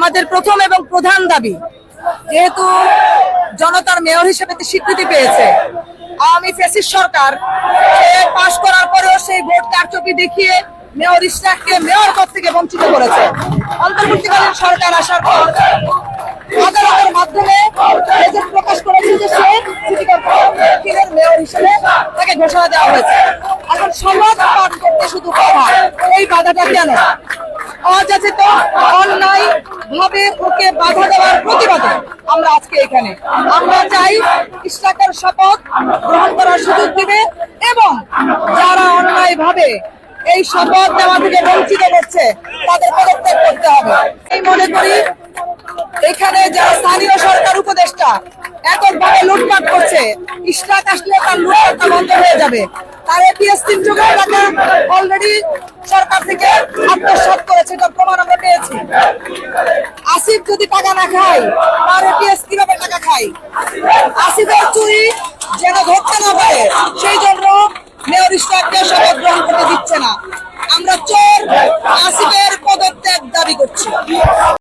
আমাদের প্রথম এবং প্রধান দাবি, যেহেতু জনতার মেয়র হিসেবে স্বীকৃতি পেয়েছে, আওয়ামী ফেসিস সরকার পাশ করার পরেও সেই ভোট কারচুপি দেখিয়ে মেয়র ইশরাককে মেয়র পদ থেকে বঞ্চিত করেছে। অন্তর্বর্তীকালীন সরকার আসার পর আদালতের মাধ্যমে প্রকাশ করেছে যে সে সিটি মেয়র হিসেবে তাকে ঘোষণা দেওয়া হয়েছে। এখন সমাজ পাঠ করতে শুধু বাধা, এই বাধাটা কেন? অযাচিত, অন্যায় ভাবে ওকে বাধা দেওয়ার প্রতিবাদে আমরা আজকে এখানে। আমরা চাই ইসলাকের শপথ গ্রহণ করার সুযোগ দিবে এবং যারা অন্যায় ভাবে এই শপথ দেওয়া থেকে বঞ্চিত করছে, তাদের পদত্যাগ করতে হবে। এই মনে করি এখানে যারা স্থানীয় সরকার উপদেষ্টা এককভাবে লুটপাট করছে ইস্টাক আসলে তার লুটপাটটা বন্ধ হয়ে যাবে। অলরেডি সরকার থেকে আত্মসাৎ করেছে, এটা প্রমাণ আমরা পেয়েছি। আসিফ যদি টাকা না খাই তার এপিএস কীভাবে টাকা খায়? আসিফের চুরি যেন ধরতে না পারে সেই জন্য মেয়র স্টাফকে শপথ গ্রহণ করতে দিচ্ছে না। আমরা চোর, আসিফের পদত্যাগ দাবি করছি।